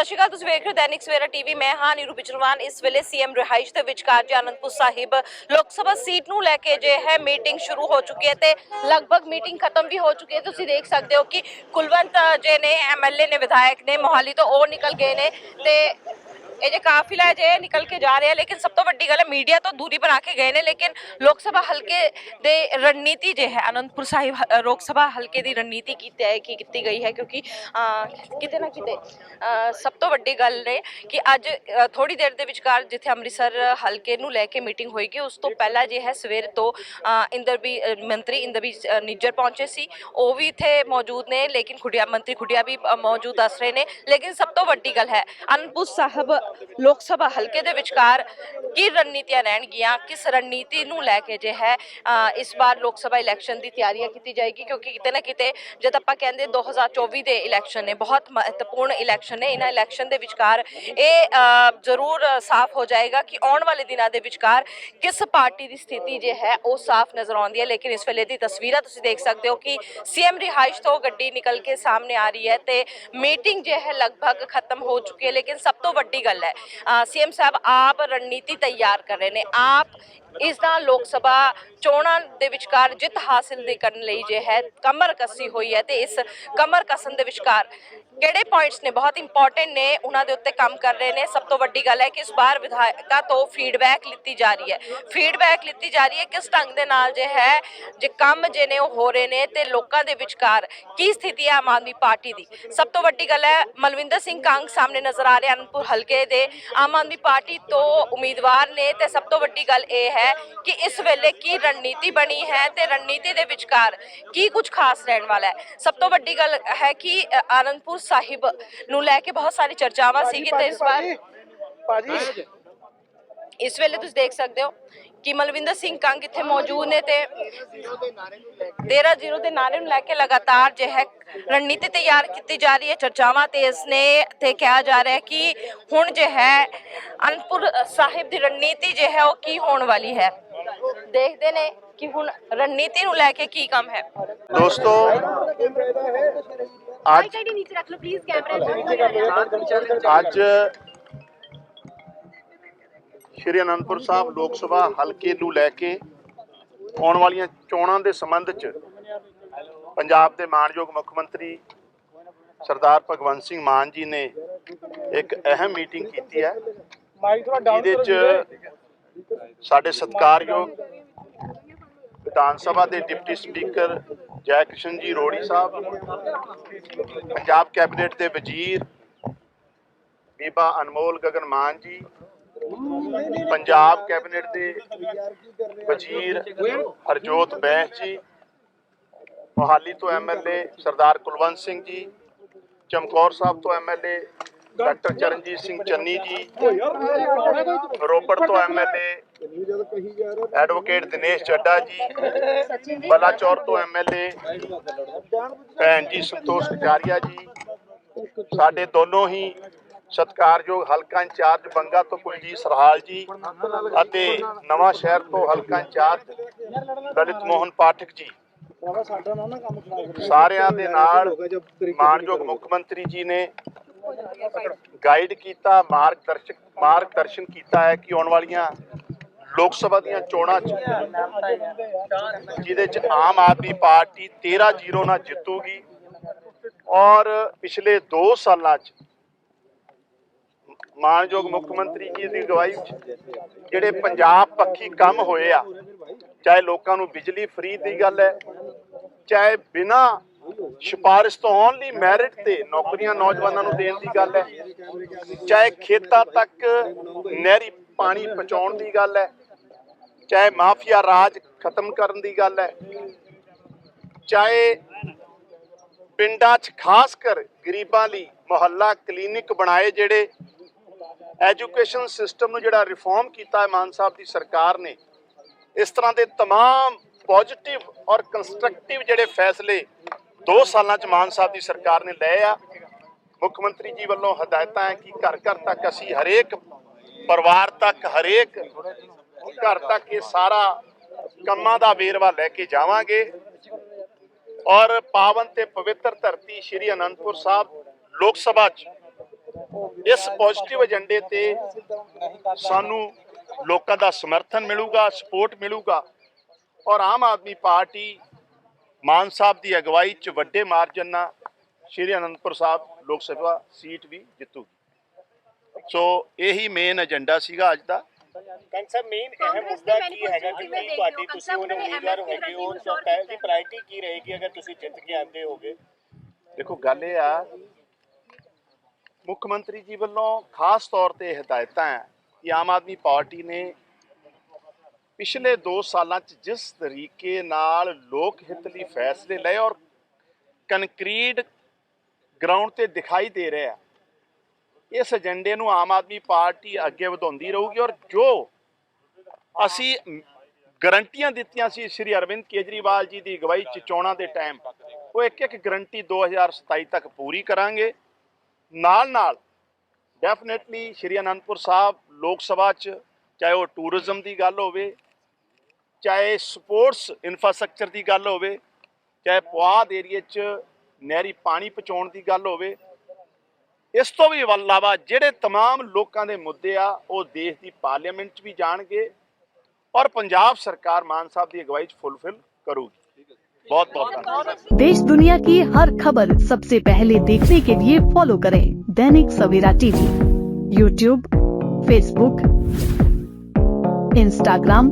ਸਤਿ ਸ਼੍ਰੀ ਅਕਾਲ, ਤੁਸੀਂ ਵੇਖ ਰਹੇ ਹੋ ਦੈਨਿਕ ਸਵੇਰਾ ਟੀਵੀ। ਮੈਂ ਹਾਂ ਨੀਰੂ ਬਿਜਰਵਾਨ ਇਸ ਵੇਲੇ ਸੀਐਮ ਰਿਹਾਇਸ਼ ਦੇ ਵਿਚਕਾਰ ਜੀ ਅਨੰਦਪੁਰ ਸਾਹਿਬ ਲੋਕ ਸਭਾ ਸੀਟ ਨੂੰ ਲੈ ਕੇ ਜੇ ਹੈ ਮੀਟਿੰਗ ਸ਼ੁਰੂ ਹੋ ਚੁੱਕੀ ਹੈ ਤੇ ਲਗਭਗ ਮੀਟਿੰਗ ਖਤਮ ਵੀ ਹੋ ਚੁੱਕੀ ਹੈ। ਤੁਸੀਂ ਦੇਖ ਸਕਦੇ ਹੋ ਕਿ ਕੁਲਵੰਤ ਜੇ ਨੇ ਐਮਐਲਏ ਨੇ, ਵਿਧਾਇਕ ਨੇ, ਮੋਹਾਲੀ ਤੋਂ ਉਹ ਨਿਕਲ ਗਏ ਨੇ ਤੇ ਇਹ ਜੇ ਕਾਫਿਲਾ ਜੇ, ਨਿਕਲ ਕੇ ਜਾ ਰਿਹਾ ਲੇਕਿਨ ਸਭ ਤੋਂ ਵੱਡੀ ਗੱਲ ਹੈ ਮੀਡੀਆ ਤੋਂ ਦੂਰੀ ਬਣਾ ਕੇ ਗਏ ਨੇ, ਲੇਕਿਨ ਲੋਕ ਸਭਾ ਹਲਕੇ ਦੇ ਰਣਨੀਤੀ ਜੇ ਹੈ, ਅਨੰਦਪੁਰ ਸਾਹਿਬ ਹ- ਲੋਕ ਸਭਾ ਹਲਕੇ ਦੀ ਰਣਨੀਤੀ ਕੀਤੀ ਹੈ, ਕੀ ਕੀਤੀ ਗਈ ਹੈ, ਕਿਉਂਕਿ ਕਿਤੇ ਨਾ ਕਿਤੇ ਸਭ ਤੋਂ ਵੱਡੀ ਗੱਲ ਨੇ ਕਿ ਅੱਜ ਥੋੜੀ ਦੇਰ ਦੇ ਵਿਚਕਾਰ ਜਿੱਥੇ ਅੰਮ੍ਰਿਤਸਰ ਹਲਕੇ ਨੂੰ ਲੈ ਕੇ ਮੀਟਿੰਗ ਹੋਏਗੀ, ਉਸ ਤੋਂ ਪਹਿਲਾਂ ਜੇ ਹੈ, ਸਵੇਰ ਤੋਂ ਇੰਦਰਬੀ ਮੰਤਰੀ ਇੰਦਰਬੀ ਨਿੱਜਰ ਪਹੁੰਚੇ ਸੀ, ਉਹ ਵੀ ਇੱਥੇ ਮੌਜੂਦ ਨੇ, ਲੇਕਿਨ ਖੁੱਡੀਆ, ਮੰਤਰੀ ਖੁੱਡੀਆ ਵੀ ਮੌਜੂਦ ਦੱਸ ਰਹੇ ਨੇ, ਲੇਕਿਨ ਸਭ ਤੋਂ ਵੱਡੀ ਗੱਲ ਹੈ, ਅਨੰਦਪੁਰ ਸਾਹਿਬ ਲੋਕ ਸਭਾ ਹਲਕੇ ਦੇ ਵਿਚਕਾਰ ਕੀ ਰਣਨੀਤੀਆਂ ਰਹਿਣਗੀਆਂ, ਕਿਸ ਰਣਨੀਤੀ ਨੂੰ ਲੈ ਕੇ ਜੇ ਹੈ ਇਸ ਵਾਰ ਲੋਕ ਸਭਾ ਇਲੈਕਸ਼ਨ ਦੀ ਤਿਆਰੀਆਂ ਕੀਤੀ ਜਾਏਗੀ, ਕਿਉਂਕਿ ਕਿਤੇ ਨਾ ਕਿਤੇ ਜਦ ਆਪਾਂ ਕਹਿੰਦੇ 2024 ਦੇ ਇਲੈਕਸ਼ਨ ਨੇ, ਬਹੁਤ ਮਹੱਤਵਪੂਰਨ ਇਲੈਕਸ਼ਨ ਨੇ, ਇਹਨਾਂ ਇਲੈਕਸ਼ਨ ਦੇ ਵਿਚਕਾਰ ਇਹ ਜ਼ਰੂਰ ਸਾਫ਼ ਹੋ ਜਾਏਗਾ ਕਿ ਆਉਣ ਵਾਲੇ ਦਿਨਾਂ ਦੇ ਵਿਚਕਾਰ ਕਿਸ ਪਾਰਟੀ ਦੀ ਸਥਿਤੀ ਜੇ ਹੈ, ਉਹ ਸਾਫ਼ ਨਜ਼ਰ ਆਉਂਦੀ ਹੈ। ਲੇਕਿਨ ਇਸ ਵੇਲੇ ਦੀ ਤਸਵੀਰਾਂ ਤੁਸੀਂ ਦੇਖ ਸਕਦੇ ਹੋ ਕਿ ਸੀਐਮ ਰਿਹਾਇਸ਼ ਤੋਂ ਗੱਡੀ ਨਿਕਲ ਕੇ ਸਾਹਮਣੇ ਆ ਰਹੀ ਹੈ ਤੇ ਮੀਟਿੰਗ ਜੇ ਹੈ, ਲਗਭਗ ਖਤਮ ਹੋ ਚੁੱਕੀ ਹੈ। ਲੇਕਿਨ ਸਭ ਤੋਂ ਵੱਡੀ ਗੱਲ ਹੈ। ਸੀਐਮ ਸਾਹਿਬ, ਆਪ ਰਣਨੀਤੀ ਤਿਆਰ ਕਰ ਰਹੇ ਨੇ। ਆਪ ਇਸ ਦਾ ਲੋਕ ਸਭਾ ਚੋਣਾਂ ਦੇ ਵਿਚਕਾਰ ਜਿੱਤ ਹਾਸਿਲ ਦੇ ਕਰਨ ਲਈ ਜੇ ਹੈ, ਕਮਰ ਕੱਸੀ ਹੋਈ ਹੈ ਤੇ ਇਸ ਕਮਰ ਕਸਣ ਦੇ ਵਿਚਕਾਰ ਕਿਹੜੇ ਪੁਆਇੰਟਸ ਨੇ? ਬਹੁਤ ਇੰਪੋਰਟੈਂਟ ਨੇ ਉਹਨਾਂ ਦੇ ਉੱਤੇ ਕੰਮ ਕਰ ਰਹੇ ਨੇ। ਸਭ ਤੋਂ ਵੱਡੀ ਗੱਲ ਹੈ ਕਿ ਇਸ ਵਾਰ ਵਿਧਾਇਕਾਂ ਤੋਂ ਫੀਡਬੈਕ ਲਿੱਤੀ ਜਾ ਰਹੀ ਹੈ। ਫੀਡਬੈਕ ਲਿੱਤੀ ਜਾ ਰਹੀ ਹੈ ਕਿਸ ਢੰਗ ਦੇ ਨਾਲ ਜੇ ਹੈ ਜੇ ਕੰਮ ਜੇ ਨੇ ਉਹ ਹੋ ਰਹੇ ਨੇ ਤੇ ਲੋਕਾਂ ਦੇ ਵਿਚਕਾਰ ਕੀ ਸਥਿਤੀ ਹੈ ਆਮ ਆਦਮੀ ਪਾਰਟੀ ਦੀ? ਸਭ ਤੋਂ ਵੱਡੀ ਗੱਲ ਹੈ ਮਲਵਿੰਦਰ ਸਿੰਘ ਕੰਗ ਸਾਹਮਣੇ ਨਜ਼ਰ ਆ ਰਹੇ ਅਨੰਦਪੁਰ ਹਲਕੇ ਦੇ। ਆਮ ਆਦਮੀ ਪਾਰਟੀ ਤੋਂ ਉਮੀਦਵਾਰ ਨੇ ਤੇ ਸਭ ਤੋਂ ਵੱਡੀ ਗੱਲ ਇਹ ਹੈ ਕਿ ਇਸ ਵੇਲੇ ਕੀ ਰਣਨੀਤੀ ਬਣੀ ਹੈ ਤੇ ਰਣਨੀਤੀ ਦੇ ਵਿਚਕਾਰ ਕੀ ਕੁਝ ਖਾਸ ਰਹਿਣ ਵਾਲਾ ਹੈ? ਸਭ ਤੋਂ ਵੱਡੀ ਗੱਲ ਹੈ ਕਿ ਅ, ਆਨੰਦਪੁਰ ਸਾਹਿਬ ਨੂੰ ਲੈ ਕੇ ਬਹੁਤ ਸਾਰੀ ਚਰਚਾਵਾਂ ਸੀਗੀ ਤੇ ਇਸ ਵਾਰ ਭਾਜੀ ਇਸ ਵੇਲੇ ਤੁਸੀਂ ਦੇਖ ਸਕਦੇ ਹੋ ਕਿ ਮਲਵਿੰਦਰ ਸਿੰਘ ਕੰਗ ਇੱਥੇ ਮੌਜੂਦ ਨੇ ਤੇ 13-0 ਦੇ ਨਾਰੇ ਨੂੰ ਲੈ ਕੇ ਲਗਾਤਾਰ ਜੋ ਹੈ ਰਣਨੀਤੀ ਤਿਆਰ ਕੀਤੀ ਜਾ ਰਹੀ ਹੈ ਚਰਚਾਵਾਂ ਤੇ ਇਸ ਨੇ ਤੇ ਕਿਹਾ ਜਾ ਰਿਹਾ ਹੈ ਕਿ ਹੁਣ ਜੋ ਹੈ ਅਨੰਦਪੁਰ ਸਾਹਿਬ ਦੀ ਰਣਨੀਤੀ ਜੋ ਹੈ ਉਹ ਕੀ ਹੋਣ ਵਾਲੀ ਹੈ। ਦੇਖਦੇ ਨੇ ਕਿ ਹੁਣ ਰਣਨੀਤੀ ਨੂੰ ਲੈ ਕੇ ਕੀ ਕੰਮ ਹੈ। ਦੋਸਤੋ ਅੱਜ ਆਈਡੀ ਨੀਚੇ ਰੱਖ ਲਓ ਪਲੀਜ਼ ਕੈਮਰਾ ਅੱਜ ਸ਼੍ਰੀ ਅਨੰਦਪੁਰ ਸਾਹਿਬ ਲੋਕ ਸਭਾ ਹਲਕੇ ਨੂੰ ਲੈ ਕੇ ਆਉਣ ਵਾਲੀਆਂ ਚੋਣਾਂ ਦੇ ਸੰਬੰਧ 'ਚ ਪੰਜਾਬ ਦੇ ਮਾਣਯੋਗ ਮੁੱਖ ਮੰਤਰੀ ਸਰਦਾਰ ਭਗਵੰਤ ਸਿੰਘ ਮਾਨ ਜੀ ਨੇ ਇੱਕ ਅਹਿਮ ਮੀਟਿੰਗ ਕੀਤੀ ਹੈ ਮਾਈਕ ਥੋੜਾ ਡਾਊਨ ਜਿਹਦੇ 'ਚ ਸਾਡੇ ਸਤਿਕਾਰਯੋਗ ਵਿਧਾਨ ਸਭਾ ਦੇ ਡਿਪਟੀ ਸਪੀਕਰ ਜੈ ਕ੍ਰਿਸ਼ਨ ਜੀ ਰੋੜੀ ਸਾਹਿਬ, ਪੰਜਾਬ ਕੈਬਨਿਟ ਦੇ ਵਜ਼ੀਰ, ਬੀਬਾ ਅਨਮੋਲ ਗਗਨ ਮਾਨ ਜੀ, ਪੰਜਾਬ ਕੈਬਨਿਟ ਦੇ ਵਜ਼ੀਰ ਹਰਜੋਤ ਬੈਂਸ ਜੀ, ਮੋਹਾਲੀ ਤੋਂ ਐਮਐਲਏ ਸਰਦਾਰ ਕੁਲਵੰਤ ਸਿੰਘ ਜੀ, ਚਮਕੌਰ ਸਾਹਿਬ ਤੋਂ ਐਮਐਲਏ ਡਾਕਟਰ ਚਰਨਜੀਤ ਸਿੰਘ ਚੰਨੀ ਜੀ ਰੋਪੜ ਤੋਂ ਐਮਐਲਏ ਐਡਵੋਕੇਟ ਦਿਨੇਸ਼ ਚੱਡਾ ਜੀ ਬਲਾਚੌਰ ਤੋਂ ਐਮਐਲਏ ਭੈਣ ਜੀ ਸੰਤੋਸ਼ ਕਟਾਰੀਆ ਜੀ। ਸਾਡੇ ਦੋਨੋਂ ਹੀ ਸਤਿਕਾਰਯੋਗ ਹਲਕਾ ਇੰਚਾਰਜ ਬੰਗਾ ਤੋਂ ਕੁਲਜੀਤ ਸਰਹਾਲ ਜੀ ਅਤੇ ਨਵਾਂ ਸ਼ਹਿਰ ਤੋਂ ਹਲਕਾ ਇੰਚਾਰਜ ਲਲਿਤ ਮੋਹਨ ਪਾਠਕ ਜੀ। ਸਾਰਿਆਂ ਦੇ ਨਾਲ ਮਾਨਯੋਗ ਮੁੱਖ ਮੰਤਰੀ ਜੀ ਨੇ ਗਾਈਡ ਕੀਤਾ, ਮਾਰਗਦਰਸ਼ਕ, ਮਾਰਗਦਰਸ਼ਨ ਕੀਤਾ ਹੈ ਕਿ ਆਉਣ ਵਾਲੀਆਂ ਲੋਕ ਸਭਾ ਦੀਆਂ ਚੋਣਾਂ 'ਚ ਜਿਹਦੇ 'ਚ ਆਮ ਆਦਮੀ ਪਾਰਟੀ 13-0 ਨਾਲ ਜਿੱਤੂਗੀ ਔਰ ਪਿਛਲੇ 2 ਸਾਲਾਂ 'ਚ ਮਾਨਯੋਗ ਮੁੱਖ ਮੰਤਰੀ ਜੀ ਦੀ ਅਗਵਾਈ 'ਚ ਜਿਹੜੇ ਪੰਜਾਬ ਪੱਖੀ ਕੰਮ ਹੋਏ ਆ, ਚਾਹੇ ਲੋਕਾਂ ਨੂੰ ਬਿਜਲੀ ਫ੍ਰੀ ਦੀ ਗੱਲ ਹੈ, ਚਾਹੇ ਬਿਨਾ ਸਿਫਾਰਿਸ਼ ਤੋਂ ਓਨਲੀ ਮੈਰਿਟ ਤੇ ਨੌਕਰੀਆਂ ਨੌਜਵਾਨਾਂ ਨੂੰ ਦੇਣ ਦੀ ਗੱਲ ਹੈ ਚਾਹੇ ਖੇਤਾਂ ਤੱਕ ਨਹਿਰੀ ਪਾਣੀ ਪਹੁੰਚਾਉਣ ਦੀ ਗੱਲ ਹੈ ਚਾਹੇ ਮਾਫੀਆ ਰਾਜ ਖਤਮ ਕਰਨ ਦੀ ਗੱਲ ਹੈ ਚਾਹੇ ਪਿੰਡਾਂ 'ਚ ਖਾਸ ਕਰ ਗਰੀਬਾਂ ਲਈ ਮੁਹੱਲਾ ਕਲੀਨਿਕ ਬਣਾਏ ਜਿਹੜੇ ਐਜੂਕੇਸ਼ਨ ਸਿਸਟਮ ਨੂੰ ਜਿਹੜਾ ਰਿਫਾਰਮ ਕੀਤਾ ਹੈ ਮਾਨ ਸਾਹਿਬ ਦੀ ਸਰਕਾਰ ਨੇ ਇਸ ਤਰ੍ਹਾਂ ਦੇ तमाम ਪੋਜ਼ਿਟਿਵ ਔਰ ਕੰਸਟਰਕਟਿਵ ਜਿਹੜੇ ਫੈਸਲੇ 2 ਸਾਲਾਂ ਚ ਮਾਨ ਸਾਹਿਬ ਦੀ ਸਰਕਾਰ ਨੇ ਲਏ ਆ। ਮੁੱਖ ਮੰਤਰੀ ਜੀ ਵੱਲੋਂ ਹਦਾਇਤਾਂ ਹੈ ਕਿ ਘਰ ਘਰ ਤੱਕ ਅਸੀਂ ਹਰੇਕ ਪਰਿਵਾਰ ਤੱਕ, ਹਰੇਕ ਘਰ ਤੱਕ ਇਹ ਸਾਰਾ ਕੰਮਾਂ ਦਾ ਵੇਰਵਾ ਲੈ ਕੇ ਜਾਵਾਂਗੇ। ਔਰ ਪਾਵਨ ਤੇ ਪਵਿੱਤਰ ਧਰਤੀ ਸ਼੍ਰੀ ਅਨੰਦਪੁਰ ਸਾਹਿਬ ਲੋਕ ਸਭਾ ਚ ਇਸ ਪੋਜ਼ਿਟਿਵ ਏਜੰਡੇ ਤੇ ਸਾਨੂੰ ਲੋਕਾਂ ਦਾ ਸਮਰਥਨ ਮਿਲੂਗਾ ਸਪੋਰਟ ਮਿਲੂਗਾ। ਔਰ ਆਮ ਆਦਮੀ ਪਾਰਟੀ ਮਾਨ ਸਾਹਿਬ ਦੀ ਅਗਵਾਈ 'ਚ ਵੱਡੇ ਮਾਰਜਨ ਨਾਲ ਸ਼੍ਰੀ ਅਨੰਦਪੁਰ ਸਾਹਿਬ ਲੋਕ ਸਭਾ ਸੀਟ ਵੀ ਜਿੱਤੂਗੀ ਸੋ ਇਹੀ ਮੇਨ ਏਜੰਡਾ ਸੀਗਾ ਅੱਜ ਦਾ ਕੰਸਰ ਮੇਨ ਕਾਂਗਰਸ ਮੁੱਦਾ ਕੀ ਹੈਗਾ ਕਿ ਕਿਵੇਂ ਤੁਸੀਂ ਹੋ? ਉਮੀਦਵਾਰ ਹੈਗੇ ਹੋ ਸ਼ੋਰ ਪਹਿਲੀ। ਪ੍ਰਾਇੋਰਟੀ ਕੀ ਰਹੇਗੀ ਅਗਰ ਤੁਸੀਂ ਜਿੱਤ ਕੇ ਆਂਦੇ ਹੋਗੇ ਦੇਖੋ ਗੱਲ ਇਹ ਆ ਮੁੱਖ ਮੰਤਰੀ ਜੀ ਵੱਲੋਂ ਖਾਸ ਤੌਰ ਤੇ ਹਦਾਇਤਾਂ ਹੈ ਕਿ ਆਮ ਆਦਮੀ ਪਾਰਟੀ ਨੇ ਪਿਛਲੇ 2 ਸਾਲਾਂ 'ਚ ਜਿਸ ਤਰੀਕੇ ਨਾਲ ਲੋਕ ਹਿੱਤ ਲਈ ਫੈਸਲੇ ਲਏ ਔਰ ਕੰਕਰੀਟ ਗਰਾਊਂਡ ਤੇ ਦਿਖਾਈ ਦੇ ਰਿਹਾ ਇਸ ਏਜੰਡੇ ਨੂੰ ਆਮ ਆਦਮੀ ਪਾਰਟੀ ਅੱਗੇ ਵਧਾਉਂਦੀ ਰਹੂਗੀ ਔਰ ਜੋ ਅਸੀਂ ਗਰੰਟੀਆਂ ਦਿੱਤੀਆਂ ਸੀ ਸ਼੍ਰੀ ਅਰਵਿੰਦ ਕੇਜਰੀਵਾਲ ਜੀ ਦੀ ਅਗਵਾਈ ਚ ਚੋਣਾਂ ਦੇ ਟਾਈਮ ਉਹ ਇੱਕ ਇੱਕ ਗਰੰਟੀ 2027 ਤੱਕ ਪੂਰੀ ਕਰਾਂਗੇ। ਨਾਲ ਨਾਲ ਡੈਫੀਨਿਟਲੀ ਸ਼੍ਰੀ ਅਨੰਦਪੁਰ ਸਾਹਿਬ ਲੋਕ ਸਭਾ ਚ, ਚਾਹੇ ਉਹ ਟੂਰਿਜ਼ਮ ਦੀ ਗੱਲ ਹੋਵੇ ਚਾਹੇ ਸਪੋਰਟਸ ਇਨਫਰਾਸਟ੍ਰਕਚਰ ਦੀ ਗੱਲ ਹੋਵੇ ਚਾਹੇ ਪੁਆਧ ਏਰੀਏ ਚ ਨਹਿਰੀ ਪਾਣੀ ਪਹੁੰਚਾਉਣ ਦੀ ਗੱਲ ਹੋਵੇ ਇਸ ਤੋਂ ਵੀ ਇਲਾਵਾ ਜਿਹੜੇ तमाम ਲੋਕਾਂ ਦੇ ਮੁੱਦੇ ਆ ਉਹ ਦੇਸ਼ ਦੀ ਪਾਰਲੀਮੈਂਟ 'ਚ ਵੀ ਜਾਣਗੇ ਔਰ ਪੰਜਾਬ ਸਰਕਾਰ ਮਾਨ ਸਾਹਿਬ ਦੀ ਅਗਵਾਈ 'ਚ ਫੁੱਲਫਿਲ ਕਰੂਗੀ ਬਹੁਤ ਬਹੁਤ ਧੰਨਵਾਦ देश दुनिया की हर खबर सबसे पहले देखने के लिए फॉलो करें Dainik Savera TV YouTube Facebook Instagram